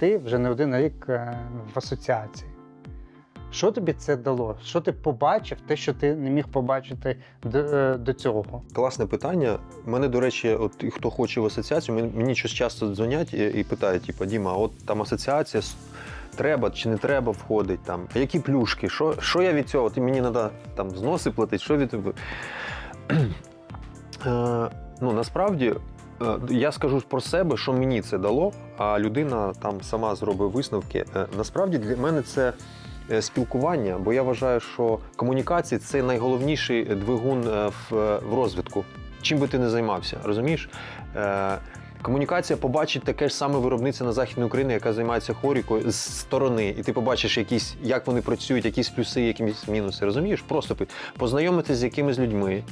ти вже не один рік е, в асоціації. Що тобі це дало? Що ти побачив, те, що ти не міг побачити до, е, до цього? Класне питання. Мене, до речі, от хто хоче в асоціацію, мені, щось часто дзвонять і, питають: типу, Діма, от там асоціація треба чи не треба входить там. Які плюшки? Що, що я від цього? Ти мені треба там зноси платити? Що від е, ну насправді. Е, Я скажу про себе, що мені це дало, а людина там сама зробить висновки. Е, Насправді для мене це е, спілкування, бо я вважаю, що комунікація це найголовніший двигун в розвитку. Чим би ти не займався, розумієш? Комунікація побачить таке ж саме виробництво на Західній Україні, яка займається хорікою з сторони, і ти побачиш якісь, як вони працюють, якісь плюси, якісь мінуси. Розумієш? Просто познайомитися з якимись людьми,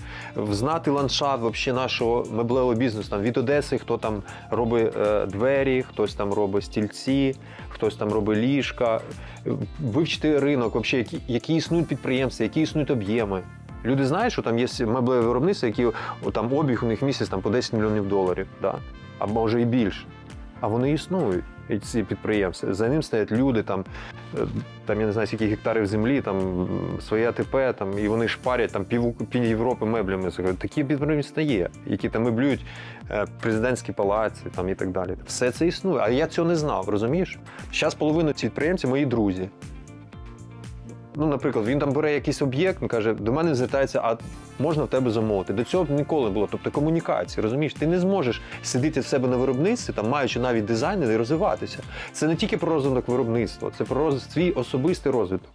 знати ландшафт вообще нашого меблевого бізнесу. Там від Одеси, хто там робить е, двері, хтось там робить стільці, хтось там робить ліжка, Е, вивчити ринок, вообще, які, які існують підприємства, які існують об'єми. Люди знають, що там є меблеві виробництва, які там обіг у них місяць там по 10 мільйонів доларів, да? А може і більше. А вони існують, ці підприємства. За ним стоять люди, там, е, там я не знаю, скільки гектарів землі, там своє АТП, там, і вони шпарять там пів, пів Європи меблями. Такі підприємства є, які там меблюють е, президентські палаці там, і так далі. Все це існує. А я цього не знав, розумієш? Зараз половина цих підприємців мої друзі. Ну, наприклад, він там бере якийсь об'єкт, він каже, до мене звертається, а можна в тебе замовити. До цього б ніколи було. Тобто комунікація, розумієш, ти не зможеш сидіти в себе на виробництві, там маючи навіть дизайнер і розвиватися. Це не тільки про розвиток виробництва, це про роз... свій особистий розвиток.